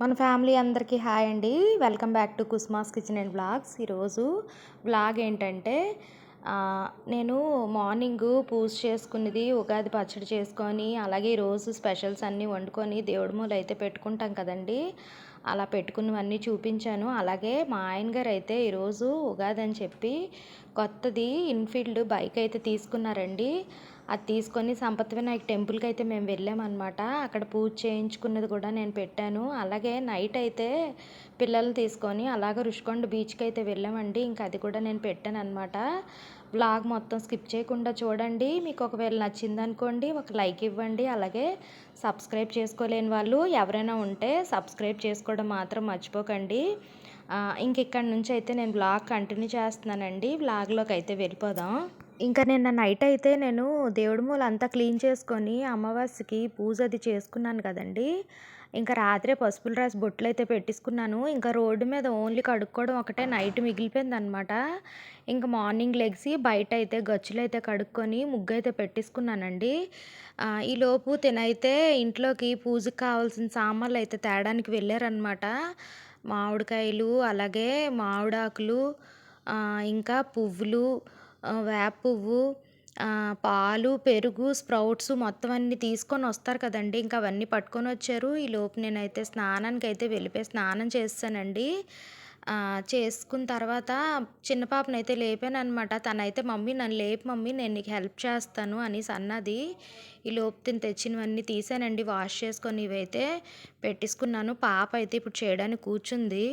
మన ఫ్యామిలీ అందరికీ హాయ్ అండి. Welcome back to Kusmas kitchen and blogs ఈరోజు బ్లాగ్ ఏంటంటే నేను మార్నింగ్ పూజ చేసుకున్నది ఉగాది పచ్చడి చేసుకొని అలాగే ఈరోజు స్పెషల్స్ అన్నీ వండుకొని దేవుడి మూలు అయితే పెట్టుకుంటాం కదండి. అలా పెట్టుకున్నవన్నీ చూపించాను. అలాగే మా ఆయన గారు అయితే ఈరోజు ఉగాది అని చెప్పి కొత్తది ఇన్ఫీల్డ్ బైక్ అయితే తీసుకున్నారండి. అది తీసుకొని సంపత్ వినాయక్ టెంపుల్కి అయితే మేము వెళ్ళామన్నమాట. అక్కడ పూజ చేయించుకున్నది కూడా నేను పెట్టాను. అలాగే నైట్ అయితే పిల్లల్ని తీసుకొని అలాగే రుషికొండ బీచ్కి అయితే వెళ్ళామండి. ఇంకా అది కూడా నేను పెట్టాను అనమాట బ్లాగ్ మొత్తం స్కిప్ చేయకుండా చూడండి. మీకు ఒకవేళ నచ్చింది అనుకోండి ఒక లైక్ ఇవ్వండి. అలాగే సబ్స్క్రైబ్ చేసుకోలేని వాళ్ళు ఎవరైనా ఉంటే సబ్స్క్రైబ్ చేసుకోవడం మాత్రం మర్చిపోకండి. ఇంక ఇక్కడ నుంచి అయితే నేను బ్లాగ్ కంటిన్యూ చేస్తున్నానండి. బ్లాగ్లోకి అయితే వెళ్ళిపోదాం. ఇంకా నిన్న నైట్ అయితే నేను దేవుడి మూల అంతా క్లీన్ చేసుకొని అమావాస్యకి పూజ అది చేసుకున్నాను కదండి. ఇంకా రాత్రే పసుపులు రాసి బొట్లు అయితే పెట్టేసుకున్నాను ఇంకా రోడ్డు మీద ఓన్లీ కడుక్కోవడం ఒకటే నైట్ మిగిలిపోయింది అనమాట ఇంకా మార్నింగ్ లెగ్సి బయట అయితే గచ్చులు అయితే కడుక్కొని ముగ్గు అయితే పెట్టేసుకున్నానండి ఈలోపు ఈ లోపు తినైతే ఇంట్లోకి పూజకి కావాల్సిన సామాన్లు అయితే తేడానికి వెళ్ళారనమాట మామిడికాయలు అలాగే మామిడాకులు ఇంకా పువ్వులు వేప పువ్వు పాలు పెరుగు స్ప్రౌట్స్ మొత్తం అన్నీ తీసుకొని వస్తారు కదండి. ఇంకా అవన్నీ పట్టుకొని వచ్చారు. ఈ లోపు నేనైతే స్నానానికి అయితే వెళ్ళిపోయి స్నానం చేస్తానండి. చేసుకున్న తర్వాత చిన్న పాపనైతే లేపాను అనమాట తనైతే మమ్మీ నన్ను లేపు మమ్మీ నేను నీకు హెల్ప్ చేస్తాను అనేసి అన్నది. ఈ లోపు తిని తెచ్చినవన్నీ తీసానండి. వాష్ చేసుకొని ఇవైతే పెట్టేసుకున్నాను. పాప అయితే ఇప్పుడు చేయడానికి కూర్చుంది.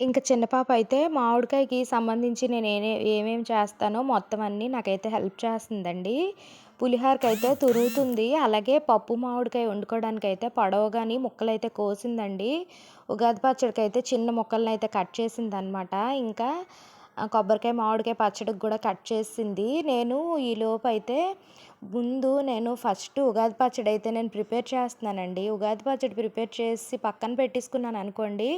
ఇంకా చిన్న పాప అయితే మామిడికాయకి సంబంధించి నేను ఏ ఏమేమి చేస్తానో మొత్తం అన్నీ నాకైతే హెల్ప్ చేస్తుందండి. పులిహోరకి అయితే తురుగుతుంది అలాగే పప్పు మామిడికాయ వండుకోవడానికి అయితే పొడవుగాని ముక్కలు అయితే కోసిందండి. ఉగాది పచ్చడికి అయితే చిన్న ముక్కలను అయితే కట్ చేసింది అనమాట ఇంకా కొబ్బరికాయ మామిడికాయ పచ్చడికి కూడా కట్ చేసింది. నేను ఈ లోపు అయితే ముందు నేను ఫస్ట్ ఉగాది పచ్చడి అయితే నేను ప్రిపేర్ చేస్తున్నానండి. ఉగాది పచ్చడి ప్రిపేర్ చేసి పక్కన పెట్టేసుకున్నాను అనుకోండి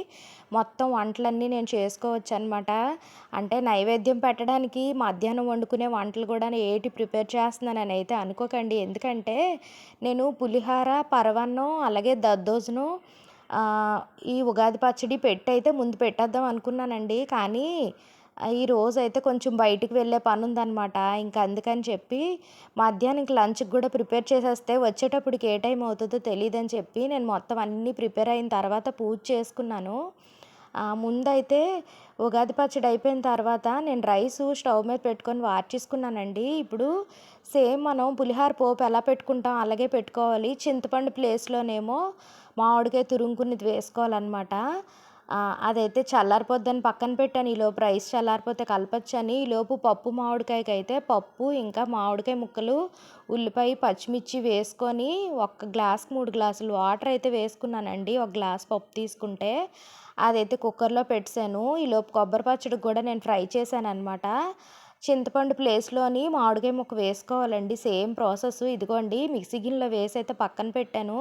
మొత్తం వంటలన్నీ నేను చేసుకోవచ్చు అనమాట అంటే నైవేద్యం పెట్టడానికి మధ్యాహ్నం వండుకునే వంటలు కూడా ఏటి ప్రిపేర్ చేస్తున్నానని అయితే అనుకోకండి. ఎందుకంటే నేను పులిహార పరవన్నం అలాగే దద్దోజనం ఈ ఉగాది పచ్చడి పెట్టయితే ముందు పెట్టేద్దాం అనుకున్నానండి. కానీ ఈ రోజు అయితే కొంచెం బయటికి వెళ్ళే పని ఉందన్నమాట ఇంకా అందుకని చెప్పి మధ్యాహ్నానికి లంచ్కి కూడా ప్రిపేర్ చేసేస్తే వచ్చేటప్పటికి ఏ టైం అవుతుందో తెలియదని చెప్పి నేను మొత్తం అన్నీ ప్రిపేర్ అయిన తర్వాత పూజ చేసుకున్నాను. ముందైతే ఉగాది పచ్చడి అయిపోయిన తర్వాత నేను రైస్ స్టవ్ మీద పెట్టుకొని వార్చేసుకున్నానండి ఇప్పుడు సేమ్ మనం పులిహార పోపు ఎలా పెట్టుకుంటాం అలాగే పెట్టుకోవాలి. చింతపండు ప్లేస్లోనేమో మామిడికాయ తురుముకున్నది వేసుకోవాలన్నమాట. అదైతే చల్లారిపోద్దని పక్కన పెట్టాను. ఈలోపు రైస్ చల్లారిపోతే కలపచ్చని. ఈలోపు పప్పు మామిడికాయకి అయితే పప్పు ఇంకా మామిడికాయ ముక్కలు ఉల్లిపాయ పచ్చిమిర్చి వేసుకొని ఒక గ్లాస్కి మూడు గ్లాసులు వాటర్ అయితే వేసుకున్నానండి. ఒక గ్లాస్ పప్పు తీసుకుంటే అదైతే కుక్కర్లో పెట్టాను ఈలోపు కొబ్బరి పచ్చడికి కూడా నేను ఫ్రై చేశాను అనమాట చింతపండు ప్లేస్లోని మామిడికాయ ముక్క వేసుకోవాలండి. Same process. ఇదిగోండి మిక్సీ గిన్నెలో వేసి అయితే పక్కన పెట్టాను.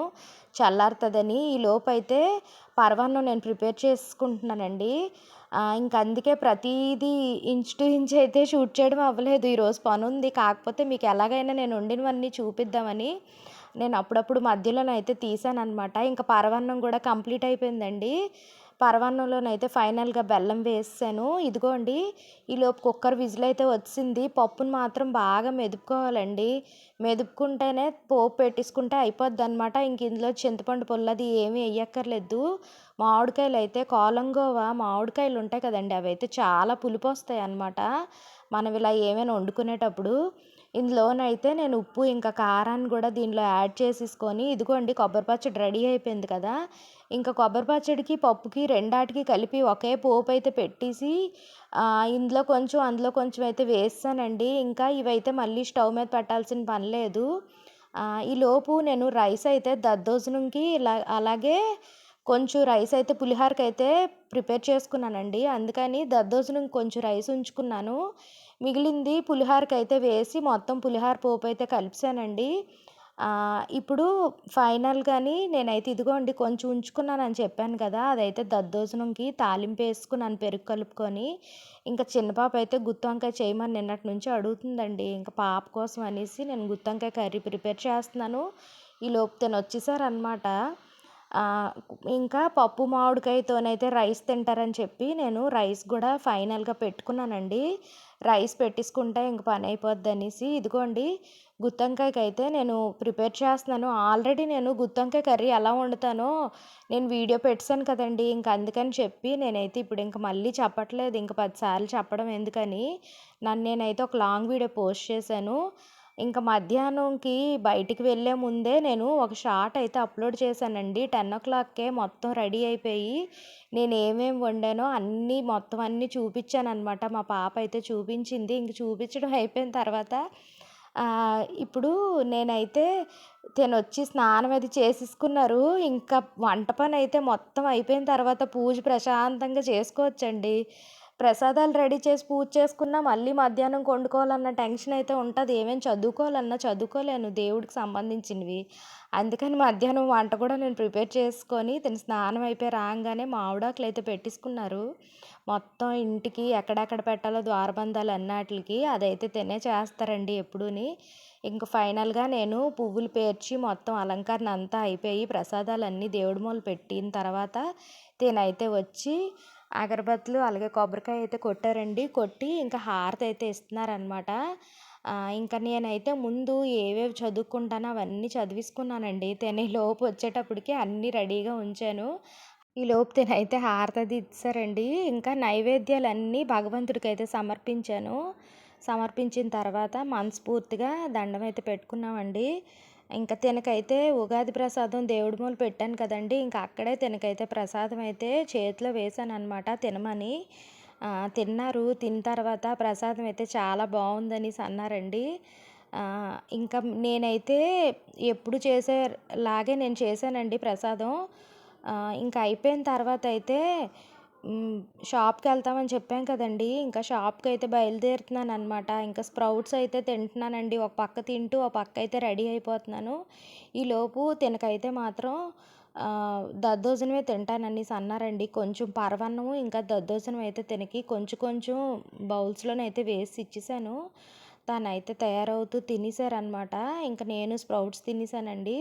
చల్లారుతుందని ఈ లోపు అయితే పరవాన్నం నేను ప్రిపేర్ చేసుకుంటున్నానండి. ఇంక అందుకే ప్రతిదీ ఇంచ్ టు ఇంచ్ అయితే షూట్ చేయడం అవ్వలేదు. ఈరోజు పని ఉంది. కాకపోతే మీకు ఎలాగైనా నేను వండినవన్నీ చూపిద్దామని నేను అప్పుడప్పుడు మధ్యలోనైతే తీసాను అనమాట ఇంకా పరవాన్నం కూడా కంప్లీట్ అయిపోయిందండి. పరవన్నంలోనైతే ఫైనల్గా బెల్లం వేసాను. ఇదిగోండి ఈలోపు కుక్కర్ విజిల్ అయితే వచ్చింది. పప్పును మాత్రం బాగా మెదుపుకోవాలండి. మెదుపుకుంటేనే పోపు పెట్టేసుకుంటే అయిపోద్ది అనమాట ఇంక ఇందులో చింతపండు పుల్లది ఏమీ వేయక్కర్లేదు మామిడికాయలు అయితే కోలంగోవా మామిడికాయలు ఉంటాయి కదండి అవి అయితే చాలా పులుపు వస్తాయి అన్నమాట మనం ఇలా ఏమైనా వండుకునేటప్పుడు ఇందులోనైతే నేను ఉప్పు ఇంకా కారాన్ని కూడా దీనిలో యాడ్ చేసేసుకొని ఇదిగోండి కొబ్బరి పచ్చడి రెడీ అయిపోయింది కదా. ఇంకా కొబ్బరి పచ్చడికి పప్పుకి రెండాటికి కలిపి ఒకే పోపు అయితే పెట్టేసి ఇందులో కొంచెం అందులో కొంచెం అయితే వేస్తానండి. ఇంకా ఇవైతే మళ్ళీ స్టవ్ మీద పెట్టాల్సిన పని లేదు. ఈలోపు ఈ లోపు నేను రైస్ అయితే దద్దోజనంకి ఇలా అలాగే కొంచెం రైస్ అయితే పులిహోరకి అయితే ప్రిపేర్ చేసుకున్నానండి. అందుకని దద్దోజనం కొంచెం రైస్ ఉంచుకున్నాను. మిగిలింది పులిహోరకి అయితే వేసి మొత్తం పులిహోర పోపు అయితే కలిపానండి ఇప్పుడు ఫైనల్గాని నేనైతే ఇదిగోండి కొంచెం ఉంచుకున్నానని చెప్పాను కదా అదైతే దద్దోజనంకి తాలింపు వేసుకున్నాను పెరుగు కలుపుకొని ఇంకా చిన్న పాప అయితే గుత్తి వంకాయ చేయమని నిన్నటి నుంచి అడుగుతుందండి ఇంకా పాప కోసం అనేసి నేను గుత్తి వంకాయ కర్రీ ప్రిపేర్ చేస్తున్నాను ఈ లోపు తను వచ్చేసారనమాట ఇంకా పప్పు మామిడికాయతోనైతే రైస్ తింటారని చెప్పి నేను రైస్ కూడా ఫైనల్గా పెట్టుకున్నానండి రైస్ పెట్టేసుకుంటే ఇంక పని అయిపోద్ది అనేసి ఇదిగోండి గుత్తొంకాయకి అయితే నేను ప్రిపేర్ చేస్తున్నాను. ఆల్రెడీ నేను గుత్తొంకాయ కర్రీ ఎలా వండుతానో నేను వీడియో పెట్టాను కదండి. ఇంక అందుకని చెప్పి నేనైతే ఇప్పుడు ఇంక మళ్ళీ చెప్పట్లేదు. ఇంక పదిసార్లు చెప్పడం ఎందుకని నన్ను నేనైతే ఒక లాంగ్ వీడియో పోస్ట్ చేశాను. ఇంకా మధ్యాహ్నంకి బయటికి వెళ్ళే ముందే నేను ఒక షార్ట్ అయితే అప్లోడ్ చేశానండి. టెన్ ఓ క్లాక్కే మొత్తం రెడీ అయిపోయి నేను ఏమేమి వండానో అన్నీ మొత్తం అన్నీ చూపించాను అనమాట మా పాప అయితే చూపించింది. ఇంక చూపించడం అయిపోయిన తర్వాత ఇప్పుడు నేనైతే వచ్చి స్నానం అది చేసేసుకున్నారు. ఇంకా వంట పని అయితే మొత్తం అయిపోయిన తర్వాత పూజ ప్రశాంతంగా చేసుకోవచ్చండి. ప్రసాదాలు రెడీ చేసి పూజ చేసుకున్నా మళ్ళీ మధ్యాహ్నం వండుకోవాలన్న టెన్షన్ అయితే ఉంటుంది. ఏమేమి చదువుకోవాలన్నా చదువుకోలేను. దేవుడికి సంబంధించినవి. అందుకని మధ్యాహ్నం వంట కూడా నేను ప్రిపేర్ చేసుకొని తిని స్నానం అయిపోయి రాగానే మామిడాకులు అయితే పెట్టేసుకున్నారు మొత్తం ఇంటికి ఎక్కడెక్కడ పెట్టాలో ద్వారబంధాలు అన్నాటికి అదైతే తినే చేస్తారండి ఎప్పుడూని. ఇంక ఫైనల్గా నేను పువ్వులు పేర్చి మొత్తం అలంకరణ అంతా అయిపోయి ప్రసాదాలు అన్నీ దేవుడి మూల పెట్టిన తర్వాత తినైతే వచ్చి అగరబత్తులు అలాగే కొబ్బరికాయ అయితే కొట్టారండి. కొట్టి ఇంకా హారతి అయితే ఇస్తున్నారనమాట ఇంకా నేనైతే ముందు ఏవేవి చదువుకుంటానో అవన్నీ చదివిసుకున్నానండి. తినే లోపు వచ్చేటప్పటికి అన్నీ రెడీగా ఉంచాను. ఈ లోపు తినైతే హారతది ఇచ్చారండి. ఇంకా నైవేద్యాలన్నీ భగవంతుడికి అయితే సమర్పించాను. సమర్పించిన తర్వాత మనస్ఫూర్తిగా దండం అయితే పెట్టుకున్నామండి. ఇంకా తినకైతే ఉగాది ప్రసాదం దేవుడి మూలు పెట్టాను కదండి. ఇంకా అక్కడే తినకైతే ప్రసాదం అయితే చేతిలో వేసాను అనమాట తినమని తిన్నారు. తిన్న తర్వాత ప్రసాదం అయితే చాలా బాగుందని అన్నారండి. ఇంకా నేనైతే ఎప్పుడు చేసే లాగే నేను చేశానండి ప్రసాదం. ఇంకా అయిపోయిన తర్వాత అయితే షాప్కి వెళ్తామని చెప్పాం కదండి. ఇంకా షాప్కి అయితే బయలుదేరుతున్నాను అనమాట ఇంకా స్ప్రౌట్స్ అయితే తింటున్నానండి. ఒక పక్క తింటూ ఒక పక్క అయితే రెడీ అయిపోతున్నాను. ఈలోపు తినకైతే మాత్రం దద్దోజనమే తింటానని అన్నారండి కొంచెం పరవన్నము ఇంకా దద్దోజనం అయితే తినకి కొంచెం కొంచెం బౌల్స్లోనైతే వేసి ఇచ్చేసాను. తనైతే తయారవుతూ తినేసారనమాట ఇంకా నేను స్ప్రౌట్స్ తినేసానండి.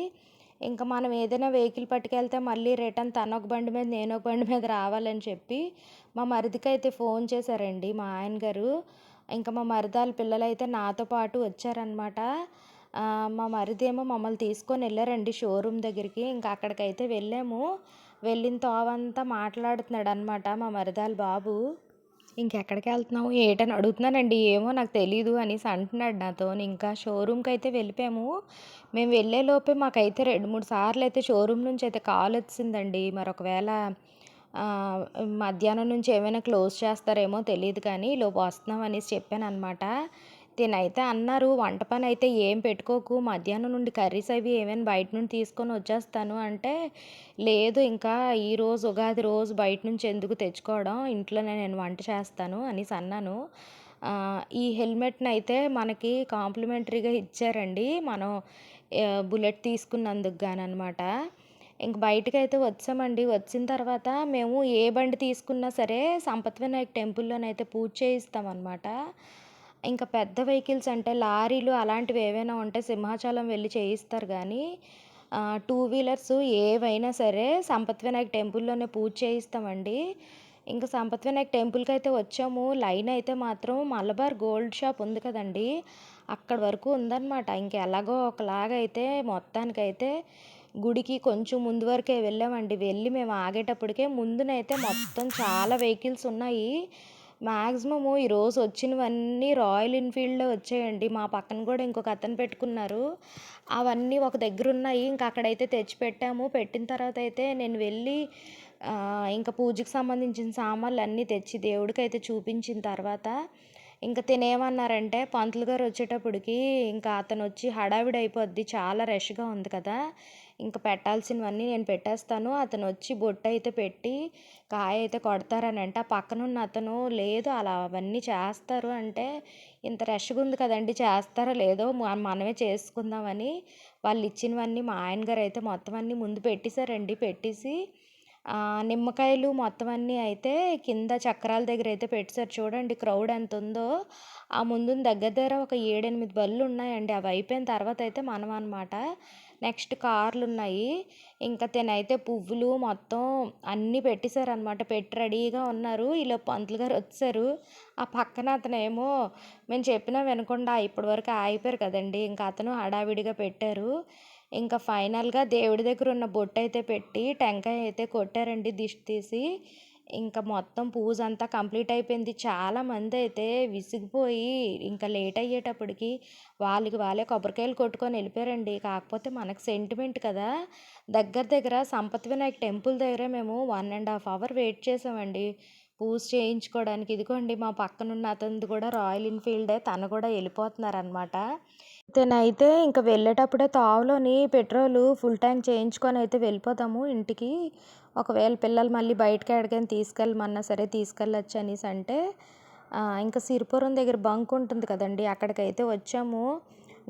ఇంకా మనం ఏదైనా వెహికల్ పట్టుకెళ్తే మళ్ళీ రిటర్న్ తన ఒక బండి మీద నేను ఒక బండి మీద రావాలని చెప్పి మా మరిదికి అయితే ఫోన్ చేశారండి మా ఆయన గారు. ఇంకా మా మరిదాల పిల్లలు అయితే నాతో పాటు వచ్చారనమాట మా మరిదేమో మమ్మల్ని తీసుకొని వెళ్ళారండి షోరూమ్ దగ్గరికి. ఇంకా అక్కడికైతే వెళ్ళాము. వెళ్ళిన తోవంతా మాట్లాడుతున్నాడు అనమాట మా మరిదాల బాబు. ఇంకెక్కడికి వెళ్తున్నావు? ఏటని అడుగుతున్నానండి? ఏమో నాకు తెలీదు అనేసి అంటున్నాడు నాతో. ఇంకా షోరూమ్కి అయితే వెళ్ళిపోయాము. మేము వెళ్ళేలోపే మాకైతే రెండు మూడు సార్లు అయితే షోరూమ్ నుంచి అయితే కాల్ వచ్చిందండి. మరి ఒకవేళ మధ్యాహ్నం నుంచి ఏమైనా క్లోజ్ చేస్తారేమో తెలియదు కానీ లోపు వస్తున్నాం అనేసి చెప్పాను అనమాట తినైతే అన్నారు. వంట పని అయితే ఏం పెట్టుకోకు. మధ్యాహ్నం నుండి కర్రీస్ అవి ఏమైనా బయట నుండి తీసుకొని వచ్చేస్తాను అంటే లేదు ఇంకా ఈ రోజు ఉగాది రోజు బయట నుంచి ఎందుకు తెచ్చుకోవడం? ఇంట్లోనే నేను వంట చేస్తాను అనేసి అన్నాను. ఈ హెల్మెట్ని అయితే మనకి కాంప్లిమెంటరీగా ఇచ్చారండి. మనం బుల్లెట్ తీసుకున్నందుకు గాను అనమాట ఇంక అయితే వచ్చామండి. వచ్చిన తర్వాత మేము ఏ బండి తీసుకున్నా సరే సంపత్ వినాయక్ టెంపుల్లోనైతే పూజ చేయిస్తామన్నమాట. ఇంకా పెద్ద వెహికల్స్ అంటే లారీలు అలాంటివి ఏవైనా ఉంటే సింహాచలం వెళ్ళి చేయిస్తారు కానీ టూ వీలర్స్ ఏవైనా సరే సంపత్ వినాయక్ టెంపుల్లోనే పూజ చేయిస్తామండి. ఇంకా సంపత్ వినాయక్ టెంపుల్కి అయితే వచ్చాము. లైన్ అయితే మాత్రం మలబార్ గోల్డ్ షాప్ ఉంది కదండి. అక్కడ వరకు ఉందన్నమాట. ఇంకెలాగో ఒకలాగా అయితే మొత్తానికైతే గుడికి కొంచెం ముందు వరకే వెళ్ళామండి. వెళ్ళి మేము ఆగేటప్పటికే ముందునైతే మొత్తం చాలా వెహికల్స్ ఉన్నాయి. మ్యాక్సిమము ఈరోజు వచ్చినవన్నీ రాయల్ ఎన్ఫీల్డ్లో వచ్చాయండి. మా పక్కన కూడా ఇంకొక అతను పెట్టుకున్నారు. అవన్నీ ఒక దగ్గర ఉన్నాయి ఇంకా అక్కడైతే తెచ్చి పెట్టాము పెట్టిన తర్వాత అయితే నేను వెళ్ళి ఇంకా పూజకి సంబంధించిన సామాన్లు అన్నీ తెచ్చి దేవుడికి అయితే చూపించిన తర్వాత ఇంకా తినేమన్నారంటే పంతులు గారు వచ్చేటప్పటికి ఇంకా అతను వచ్చి హడావిడి అయిపోద్ది చాలా రష్గా ఉంది కదా. ఇంకా పెట్టాల్సినవన్నీ నేను పెట్టేస్తాను. అతను వచ్చి బొట్టు అయితే పెట్టి కాయ అయితే కొడతారని అంటే ఆ పక్కన ఉన్న అతను లేదు అలా అవన్నీ చేస్తారు అంటే ఇంత రష్గా ఉంది కదండి చేస్తారో లేదో మనమే చేసుకుందామని వాళ్ళు ఇచ్చినవన్నీ మా ఆయన గారు అయితే మొత్తం అన్నీ ముందు పెట్టేశారండి పెట్టేసి నిమ్మకాయలు మొత్తం అన్నీ అయితే కింద చక్రాల దగ్గర అయితే పెట్టేశారు. చూడండి క్రౌడ్ ఎంత ఉందో ఆ ముందు దగ్గర దగ్గర ఒక ఏడెనిమిది బళ్ళు ఉన్నాయండి. అవి అయిపోయిన తర్వాత అయితే మనం అనమాట నెక్స్ట్ కార్లు ఉన్నాయి ఇంకా తినైతే పువ్వులు మొత్తం అన్నీ పెట్టేసారనమాట. పెట్టి రెడీగా ఉన్నారు. ఇలా పంతులు గారు వచ్చారు ఆ పక్కన అతనేమో మేము చెప్పినా వినకుండా ఇప్పటివరకు ఆగిపోయారు కదండీ! ఇంకా అతను హడావిడిగా పెట్టారు. ఇంకా ఫైనల్‌గా దేవుడి దగ్గర ఉన్న బొట్టయితే పెట్టి, టెంకాయ అయితే కొట్టారండి దిష్టి తీసి. ఇంకా మొత్తం పూజ అంతా కంప్లీట్ అయిపోయింది. చాలామందైతే విసిగిపోయి ఇంకా లేట్ అయ్యేటప్పటికి వాళ్ళకి వాళ్ళే కొబ్బరికాయలు కొట్టుకొని వెళ్ళిపోయారండి. కాకపోతే మనకు సెంటిమెంట్ కదా! దగ్గర దగ్గర సంపత్ వినాయక్ టెంపుల్ దగ్గరే మేము one and half hour wait చేసామండి. పూజ చేయించుకోవడానికి. ఇదిగోండి మా పక్కనున్న అతనిది కూడా రాయల్ ఎన్‌ఫీల్డే. తను కూడా వెళ్ళిపోతున్నారనమాట. ఇతనైతే ఇంక వెళ్ళేటప్పుడే తావులోని పెట్రోలు ఫుల్ ట్యాంక్ చేయించుకొని అయితే వెళ్ళిపోతాము ఇంటికి. ఒకవేళ పిల్లలు మళ్ళీ బయటకి ఎక్కడికైనా తీసుకెళ్ళమన్నా సరే తీసుకెళ్ళొచ్చు అనేసి అంటే ఇంకా సిరిపురం దగ్గర బంక్ ఉంటుంది కదండి అక్కడికైతే వచ్చాము.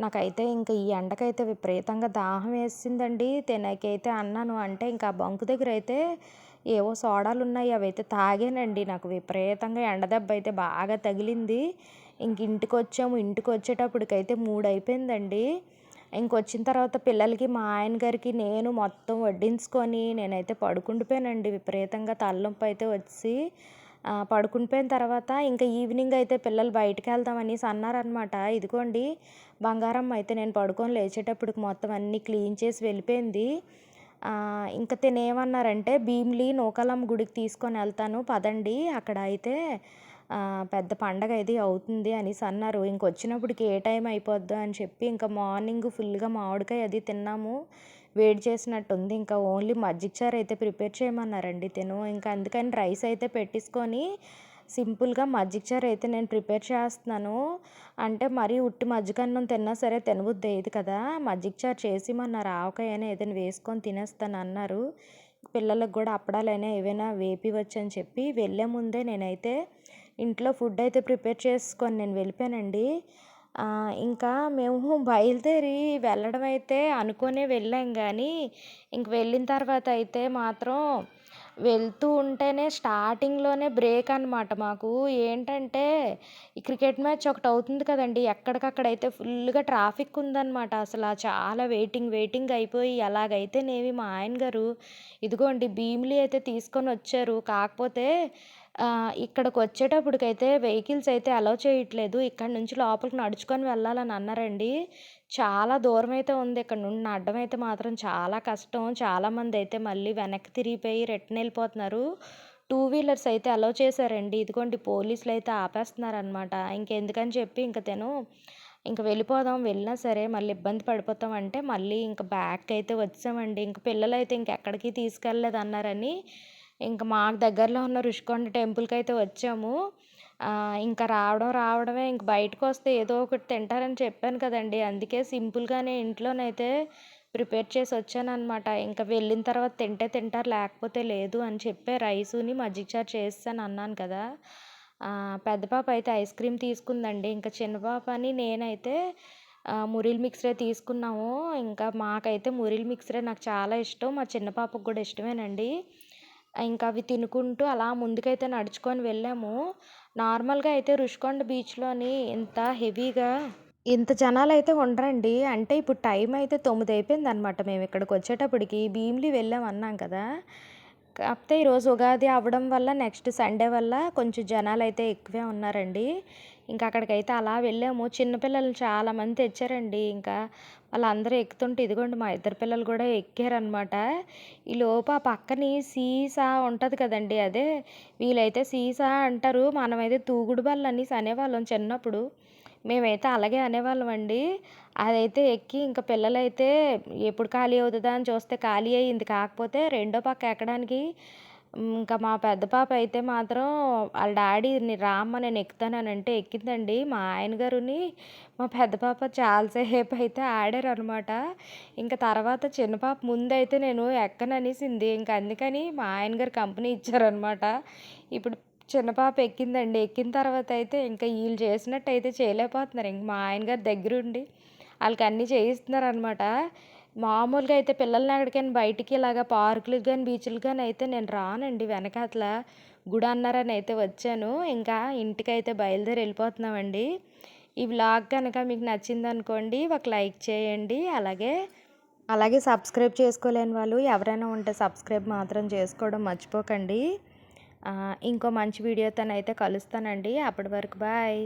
నాకైతే ఇంక ఈ ఎండకైతే విపరీతంగా దాహం వేసిందండి. తినకైతే అన్నాను. అంటే ఇంకా బంకు బంక్ దగ్గర అయితే ఏవో సోడాలున్నాయి. అవైతే తాగానండి. నాకు విపరీతంగా ఎండ దెబ్బ అయితే బాగా తగిలింది. ఇంక ఇంటికి వచ్చాము ఇంటికి వచ్చేటప్పటికైతే మూడు అయిపోయిందండి. ఇంకొచ్చిన తర్వాత పిల్లలకి, మా ఆయన గారికి, నేను మొత్తం వడ్డించుకొని నేనైతే పడుకుండిపోయానండి. విపరీతంగా తలనొప్పి అయితే వచ్చి పడుకునిపోయిన పడుకుండిపోయిన తర్వాత ఇంకా ఈవినింగ్ అయితే పిల్లలు బయటకు వెళ్దామని అన్నారనమాట. ఇదిగోండి బంగారం అయితే నేను పడుకొని లేచేటప్పటికి మొత్తం అన్నీ క్లీన్ చేసి వెళ్ళిపోయింది. ఇంకా తినేమన్నారంటే భీమిలి నూకాలమ్మ గుడికి తీసుకొని వెళ్తాను పదండి. అక్కడ అయితే పెద్ద పండగ ఇది అవుతుంది అనేసి అన్నారు. ఇంకొచ్చినప్పటికి ఏ టైం అయిపోద్దో అని చెప్పి ఇంకా మార్నింగ్ ఫుల్‌గా మామిడికాయ అది తిన్నాము. వేడి చేసినట్టుంది. ఇంకా ఓన్లీ మజ్జిగ చారు అయితే ప్రిపేర్ చేయమన్నారండి తిను. ఇంకా అందుకని రైస్ అయితే పెట్టేసుకొని సింపుల్‌గా మజ్జిగ చారు అయితే నేను ప్రిపేర్ చేస్తున్నాను. అంటే మరీ ఉట్టి మజ్జిగన్నం తిన్నా సరే తినబుద్దయ్యేది కదా! మజ్జిగ చారు చేసిమన్నారు. ఆవకాయనే ఏదైనా వేసుకొని తినేస్తాను అన్నారు పిల్లలకు కూడా అప్పడాలైనా ఏవైనా వేపియొచ్చని చెప్పి వెళ్ళే ముందే నేనైతే ఇంట్లో ఫుడ్ అయితే ప్రిపేర్ చేసుకొని నేను వెళ్ళిపోయానండి. ఇంకా మేము బయలుదేరి వెళ్ళడం అయితే అనుకునే వెళ్ళాం కానీ ఇంక వెళ్ళిన తర్వాత అయితే మాత్రం వెళ్తూ ఉంటేనే స్టార్టింగ్‌లోనే బ్రేక్ అనమాట మాకు. ఏంటంటే ఈ క్రికెట్ మ్యాచ్ ఒకటి అవుతుంది కదండీ! ఎక్కడికక్కడైతే ఫుల్‌గా ట్రాఫిక్ ఉందనమాట. అసలు చాలా వెయిటింగ్, వెయిటింగ్ అయిపోయి ఎలాగైతేనేవి మా ఆయన గారు ఇదిగోండి భీమిలి అయితే తీసుకొని వచ్చారు కాకపోతే ఇక్కడికి వచ్చేటప్పటికైతే వెహికల్స్ అయితే అలౌ చేయట్లేదు. ఇక్కడ నుంచి లోపలికి నడుచుకొని వెళ్ళాలని అన్నారండి. చాలా దూరం అయితే ఉంది. ఇక్కడ నుండి నడడం అయితే మాత్రం చాలా కష్టం. చాలామంది అయితే మళ్ళీ వెనక్కి తిరిగిపోయి రిటర్న్ వెళ్ళిపోతున్నారు టూ వీలర్స్ అయితే అలౌ చేశారండి. ఇదిగోండి పోలీసులు అయితే ఆపేస్తున్నారనమాట. ఇంకెందుకని చెప్పి ఇంక తను ఇంక వెళ్ళిపోదాం. వెళ్ళినా సరే మళ్ళీ ఇబ్బంది పడిపోతాం అంటే మళ్ళీ ఇంక బ్యాక్ అయితే వచ్చామండి ఇంక పిల్లలైతే ఇంకెక్కడికి తీసుకెళ్ళలేదన్నారని ఇంక మాకు దగ్గరలో ఉన్న ఋషికొండ అయితే వచ్చాము. ఇంకా రావడం రావడమే ఇంక బయటకొస్తే ఏదో ఒకటి తింటారని చెప్పాను కదండి అందుకే సింపుల్‌గానే ఇంట్లోనైతే ప్రిపేర్ చేసి వచ్చాననమాట. ఇంక వెళ్ళిన తర్వాత తింటే తింటారు లేకపోతే లేదు అని చెప్పే రైసుని మజ్జిగ చారు చేసేసాను అన్నాను కదా! పెద్ద పాప అయితే ఐస్ క్రీమ్ తీసుకుందండి. ఇంకా చిన్న పాపని నేనైతే మురిల్ మిక్సరే తీసుకున్నాము. ఇంకా మాకైతే మురిల్ మిక్సరే నాకు చాలా ఇష్టం. మా చిన్న పాపకు కూడా ఇష్టమేనండి. ఇంకా అవి తినుకుంటూ అలా ముందుకైతే నడుచుకొని వెళ్ళాము. నార్మల్‌గా అయితే రుషికొండ బీచ్‌లోని ఇంత హెవీగా ఇంత జనాలు అయితే ఉండరండి. అంటే ఇప్పుడు టైం అయితే తొమ్మిది అయిపోయింది అనమాట మేము ఇక్కడికి వచ్చేటప్పటికి భీమిలి వెళ్ళాం అన్నాం కదా! కాకపోతే ఈరోజు ఉగాది అవ్వడం వల్ల నెక్స్ట్ సండే వల్ల కొంచెం జనాలు అయితే ఎక్కువే ఉన్నారండి. ఇంకా అక్కడికైతే అలా వెళ్ళాము. చిన్నపిల్లలు చాలామంది తెచ్చారండి. ఇంకా వాళ్ళందరూ ఎక్కుతుంటే ఇదిగోండి మా ఇద్దరు పిల్లలు కూడా ఎక్కారనమాట. ఈ ఆ పక్కని సీసా ఉంటుంది కదండి అదే వీళ్ళైతే సీసా అంటారు. మనమైతే తూగుడు బళ్ళు అనేసి అనేవాళ్ళం చిన్నప్పుడు. మేమైతే అలాగే అనేవాళ్ళం అండి అదైతే ఎక్కి ఇంకా పిల్లలైతే ఎప్పుడు ఖాళీ అవుతుందా అని చూస్తే ఖాళీ అయింది. కాకపోతే రెండో పక్క ఎక్కడానికి ఇంకా మా పెద్ద పాప అయితే మాత్రం వాళ్ళ డాడీని రామ్మ నేను ఎక్కుతానంటే ఎక్కిందండి. మా ఆయన గారుని మా పెద్ద పాప చాలాసేపు అయితే ఆడారు అనమాట ఇంకా తర్వాత చిన్న పాప ముందైతే నేను ఎక్కననేసింది. ఇంకా అందుకని మా ఆయన గారు కంపెనీ ఇచ్చారనమాట. ఇప్పుడు చిన్న పాప ఎక్కిందండి. ఎక్కిన తర్వాత అయితే ఇంకా వీళ్ళు చేసినట్టు చేసినట్టయితే చేయలేకపోతున్నారు. ఇంక మా ఆయన గారు దగ్గరుండి వాళ్ళకి అన్నీ చేయిస్తున్నారనమాట. మామూలుగా అయితే పిల్లల్ని ఎక్కడికైనా బయటికి ఇలాగ పార్కులకు కానీ బీచ్లకు కానీ అయితే నేను రానండి. వెనకాతల గుడి అన్నారని అయితే వచ్చాను. ఇంకా ఇంటికైతే బయలుదేరి వెళ్ళిపోతున్నామండి ఈ వ్లాగ్ కనుక మీకు నచ్చిందనుకోండి ఒక లైక్ చేయండి. అలాగే అలాగే సబ్స్క్రైబ్ చేసుకోలేని వాళ్ళు ఎవరైనా ఉంటే సబ్స్క్రైబ్ మాత్రం చేసుకోవడం మర్చిపోకండి ఇంకో మంచి వీడియోతోనైతే కలుస్తానండి అప్పటి వరకు బాయ్